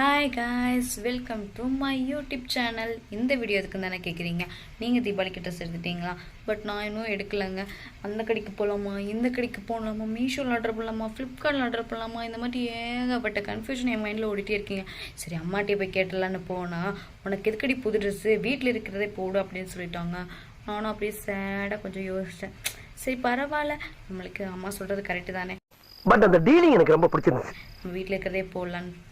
Hi guys welcome to my YouTube channel இந்த video எதுக்கு தானே கேட்குறீங்க நீங்கள் தீபாவளிக்கு ட்ரெஸ் எடுத்துட்டீங்களா பட் நான் இன்னும் எடுக்கலைங்க. அந்த கடைக்கு போகலாமா இந்த கடைக்கு போகலாமா மீஷோவில் ஆர்டர் பண்ணலாமா? ஃப்ளிப்கார்ட்டில் ஆர்டர் பண்ணலாமா? இந்த மாதிரி ஏகப்பட்ட கன்ஃபியூஷன் என் மைண்டில் ஓடிட்டே இருக்கீங்க. சரி அம்மாட்டே போய் கேட்டலான்னு போனால் உனக்கு எதுக்கடி புது ட்ரெஸ்ஸு வீட்டில் இருக்கிறதே போடு அப்படின்னு சொல்லிட்டாங்க. நானும் அப்படியே சேடாக கொஞ்சம் யோசித்தேன் சரி பரவாயில்ல. நம்மளுக்கு அம்மா சொல்கிறது கரெக்டு தானே. பட் அந்த டீலிங் எனக்கு ரொம்ப பிடிச்சிருந்துச்சு. வீட்டில் இருக்கிறதே போடலான்னு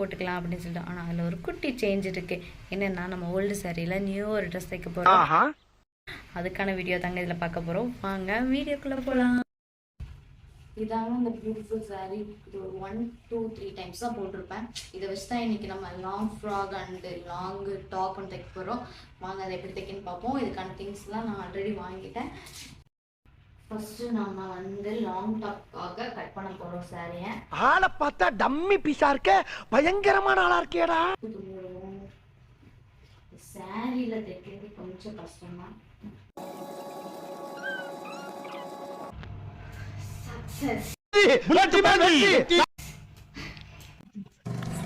போட்டுக்கலாம் அப்படின்னு சொல்லிட்டு. ஆனால் அதில் ஒரு குட்டி சேஞ்ச் இருக்கு. என்னன்னா நம்ம ஓல்டு சாரியில் நியூ ஒரு ட்ரெஸ் தைக்க போகிறோம் ஆஹா. அதுக்கான வீடியோ தாங்க இதில் பார்க்க போகிறோம் வாங்க வீடியோக்குள்ளே போகலாம் இதாங்க இந்த பியூட்டிஃபுல் சாரீ இது ஒரு ஒன் டூ த்ரீ டைம்ஸ் தான் போட்டிருப்பேன். இதை வச்சு தான் இன்னைக்கு நம்ம long frock and long top ஒன்று தைக்க போகிறோம் வாங்க அதை எப்படி தைக்கன்னு பார்ப்போம். இதுக்கான திங்ஸ்லாம் நான் ஆல்ரெடி வாங்கிட்டேன். ஃபர்ஸ்ட் நம்ம வந்து லாங் டாப்காக கட் பண்ண போகிறோம் சாரியை ஆளை பார்த்தா டம்மி பீஸா இருக்க பயங்கரமான ஆளா இருக்கேடா சாரியில தைக்கிறது கொஞ்சம் கஷ்டம்தான். சக்சஸ்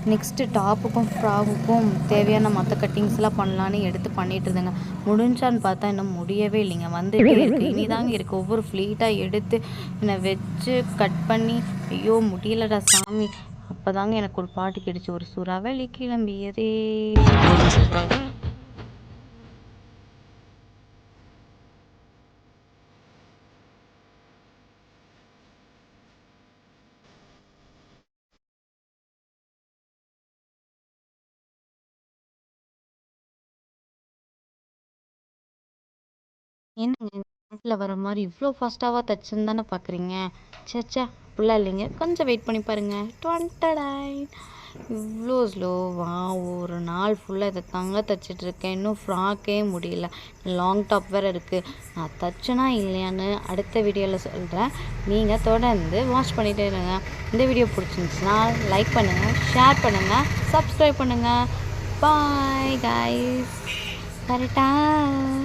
நெக்ஸ்ட்டு டாப்புக்கும் ஃப்ராகுக்கும் தேவையான மற்ற கட்டிங்ஸ்லாம் பண்ணலான்னு எடுத்து பண்ணிட்டு இருந்தேங்க. முடிஞ்சான்னு பார்த்தா இன்னும் முடியவே இல்லைங்க. வந்துட்டே இருக்கு. இனிதாங்க இருக்கு. ஒவ்வொரு ஃப்ளீட்டாக எடுத்து என்னை வச்சு கட் பண்ணி ஐயோ முடியலடா சாமி. அப்போதாங்க எனக்கு ஒரு பாட்டு கிடைச்சி. ஒரு சுறாவளி கிளம்பியதே. என்னங்க நேரத்தில் வர மாதிரி இவ்வளோ ஃபாஸ்ட்டாக தச்சுன்னு தானே பார்க்குறீங்க சேச்சா அப்படிலாம் இல்லைங்க. கொஞ்சம் வெயிட் பண்ணி பாருங்க. டுவெண்ட்டடாய் இவ்வளோ ஸ்லோவாக ஒரு நாள் ஃபுல்லாக இதை தாங்க தைச்சிட்ருக்கேன் இன்னும் ஃப்ராக்கே முடியல. லாங் டாப் வேறு இருக்குது நான் தச்சனா இல்லையான்னு அடுத்த வீடியோவில் சொல்கிறேன் நீங்கள் தொடர்ந்து வாட்ச் பண்ணிட்டே இருங்க. இந்த வீடியோ பிடிச்சிருந்துச்சுன்னா லைக் பண்ணுங்கள் ஷேர் பண்ணுங்கள் சப்ஸ்கிரைப் பண்ணுங்கள் பாய் கைஸ் கரெக்டாக